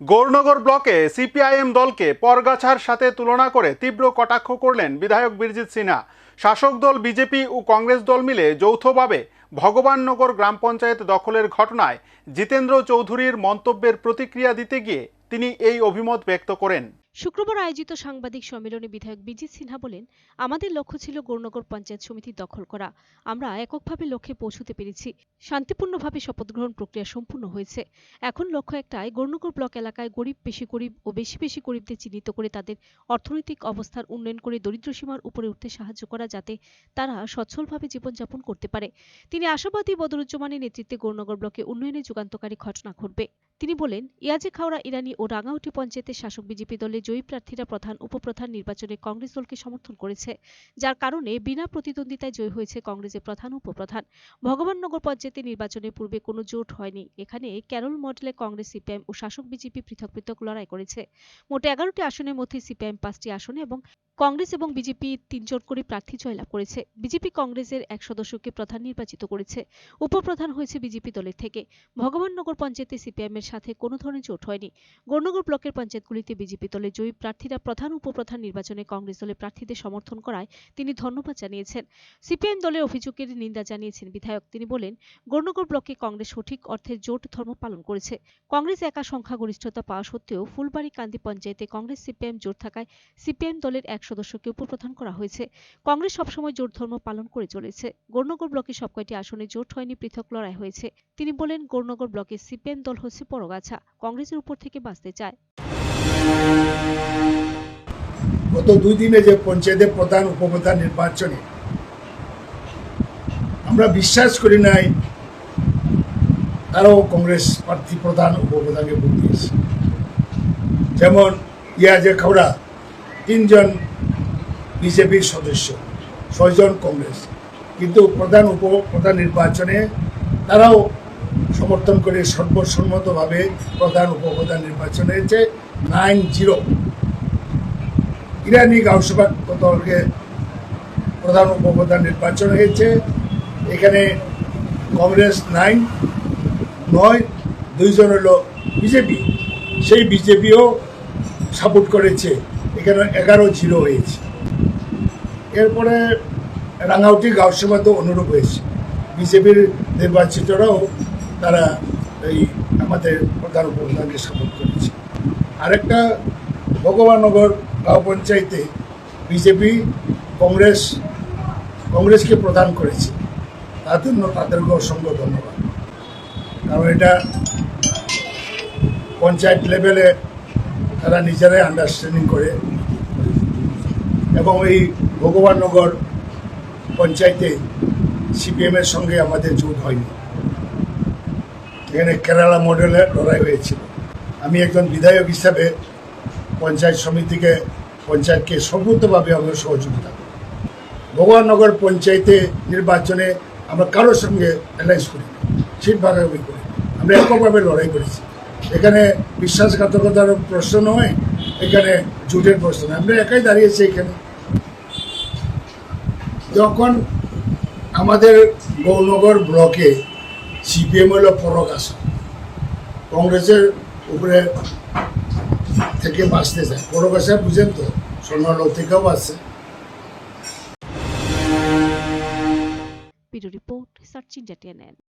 গৌরনগর ব্লকে সিপিআইএম দলকে পরগাছার সাথে তুলনা করে তীব্র কটাক্ষ করলেন বিধায়ক বীরজিৎ সিনহা। শাসক দল বিজেপি ও কংগ্রেস দল মিলে যৌথভাবে ভগবাননগর গ্রাম পঞ্চায়েত দখলের ঘটনায় জিতেন্দ্র চৌধুরীর মন্তব্যের প্রতিক্রিয়া দিতে গিয়ে তিনি এই অভিমত ব্যক্ত করেন। শুক্রবার আয়োজিত সাংবাদিক সম্মেলনে বিধায়ক বিজিত সিনহা বলেন, আমাদের লক্ষ্য ছিল গৌরনগর পঞ্চায়েত সমিতি দখল করা। আমরা এককভাবে লক্ষ্যে পৌঁছতে পেরেছি। শান্তিপূর্ণভাবে শপথ গ্রহণ প্রক্রিয়া সম্পূর্ণ হয়েছে। এখন লক্ষ্য একটাই, গৌরনগর ব্লক এলাকায় গরিব, বেশি গরিব ও বেশি বেশি গরিবদের চিহ্নিত করে তাদের অর্থনৈতিক অবস্থার উন্নয়ন করে দরিদ্র সীমার উপরে উঠতে সাহায্য করা যাতে তারা সচ্ছলভাবে জীবনযাপন করতে পারে। তিনি আশাবাদী বদরুজ্জামানের নেতৃত্বে গৌরনগর ব্লকে উন্নয়নে যুগান্তকারী ঘটনা ঘটবে। তিনি বলেন, ইয়াজে খাওড়া ইরানি ও রাঙাউটি পঞ্চায়েতের শাসক বিজেপি দলের জয়ী প্রার্থীরা প্রধান উপপ্রধান নির্বাচনে কংগ্রেস দলকে সমর্থন করেছে, যার কারণে বিনা প্রতিদ্বন্দ্বিতায় জয়ী হয়েছে কংগ্রেসের প্রধান উপপ্রধান। ভগবাননগর পঞ্চায়েতের নির্বাচনের পূর্বে কোনো জোট হয়নি। এখানে ক্যারল মডেলে কংগ্রেস সিপিআইএম ও শাসক বিজেপি পৃথক পৃথক লড়াই করেছে। মোট এগারোটি আসনের মধ্যে সিপিএম পাঁচটি আসনে এবং কংগ্রেস এবং বিজেপি তিনজন করে প্রার্থী জয়লাভ করেছে। বিজেপি কংগ্রেসের এক সদস্যকে প্রধান নির্বাচিত করেছে। উপপ্রধান হয়েছে বিজেপি দলের থেকে। ভগবাননগর পঞ্চায়েতে সিপিআইএম এর সাথে কোনো ধরনের জোট হয়নি। গৌরনগর ব্লকের পঞ্চায়েতগুলিতে বিজেপি দলের জয়ী প্রার্থীরা প্রধান উপপ্রধান নির্বাচনে কংগ্রেস দলের প্রার্থীদের সমর্থন করায় তিনি ধন্যবাদ জানিয়েছেন। সিপিআইএম দলের অভিযোগের নিন্দা জানিয়েছেন বিধায়ক। তিনি বলেন, গৌরনগর ব্লকে কংগ্রেস সঠিক অর্থের জোট ধর্ম পালন করেছে। কংগ্রেস একা সংখ্যাগরিষ্ঠতা পাওয়া সত্ত্বেও ফুলবাড়ি কান্দি পঞ্চায়েতে কংগ্রেস সিপিএম জোট থাকায় সিপিএম দলের এক সদস্যকে উপপ্রধান করা হয়েছে। কংগ্রেস সবসময় জোট ধর্ম পালন করে চলেছে। গৌরনগর ব্লকে সব কয়টি আসনে জোট হয়নি, পৃথক লড়াই হয়েছে। তিনি বলেন, গৌরনগর ব্লকে সিপিএম দল হচ্ছে পরগাছা কংগ্রেসের উপর থেকে বাঁচতে চায়। গত দুই দিনে যে পঞ্চায়েতের প্রধান উপপ্রধান নির্বাচনে আমরা বিশ্বাস করি নাই, তারাও কংগ্রেস প্রার্থী প্রধান উপপ্রধানকে ভোট দিয়েছে। যেমন ইয়াজে খাওড়া, তিনজন বিজেপির সদস্য, ছয়জন কংগ্রেস। কিন্তু প্রধান উপপ্রধান নির্বাচনে তারাও সমর্থন করে সর্বসম্মতভাবে প্রধান উপপ্রধান নির্বাচনে হয়েছে। Nine zero. ইরানি গাউসভা দলকে প্রধান উপপ্রধান নির্বাচন হয়েছে। এখানে কংগ্রেস নাইন, নয়, দুইজন হলো বিজেপি। সেই বিজেপিও সাপোর্ট করেছে। এখানে এগারো জিরো হয়েছে। এরপরে রাঙাউটি গাউসভা তো অনুরূপ হয়েছে। বিজেপির নির্বাচিতরাও তারা এই আমাদের প্রধান উপপ্রধানকে সাপোর্ট করেছে। আরেকটা ভগবাননগর গাঁও পঞ্চায়েতে বিজেপি, কংগ্রেস, কংগ্রেসকে প্রদান করেছে। তার জন্য তাদেরকে অসংখ্য ধন্যবাদ। কারণ এটা পঞ্চায়েত লেভেলে তারা নিজেরাই আন্ডারস্ট্যান্ডিং করে। এবং এই ভগবাননগর পঞ্চায়েতে সিপিএমের সঙ্গে আমাদের জোট হয়নি। এখানে কেরালা মডেলে লড়াই হয়েছিল। আমি একজন বিধায়ক হিসাবে পঞ্চায়েত সমিতিকে, পঞ্চায়েতকে সর্বতভাবে আমরা সহযোগিতা করি। ভগবাননগর পঞ্চায়েতে নির্বাচনে আমরা কারোর সঙ্গে অ্যালায়েন্স করি সিট ভাগাভাগি করি আমরা এককভাবে লড়াই করেছি। এখানে বিশ্বাসঘাতকতার প্রশ্ন নয়, এখানে জুটের প্রশ্ন নয়। আমরা একাই দাঁড়িয়েছি এখানে। যখন আমাদের গৌনগর ব্লকে সিপিএম হলো আছে কংগ্রেসের উপরে থেকে বাঁচতে চায়। ফরক আছে বুঝেন তো স্বর্ণলোক থেকেও আছে রিপোর্ট জাতীয়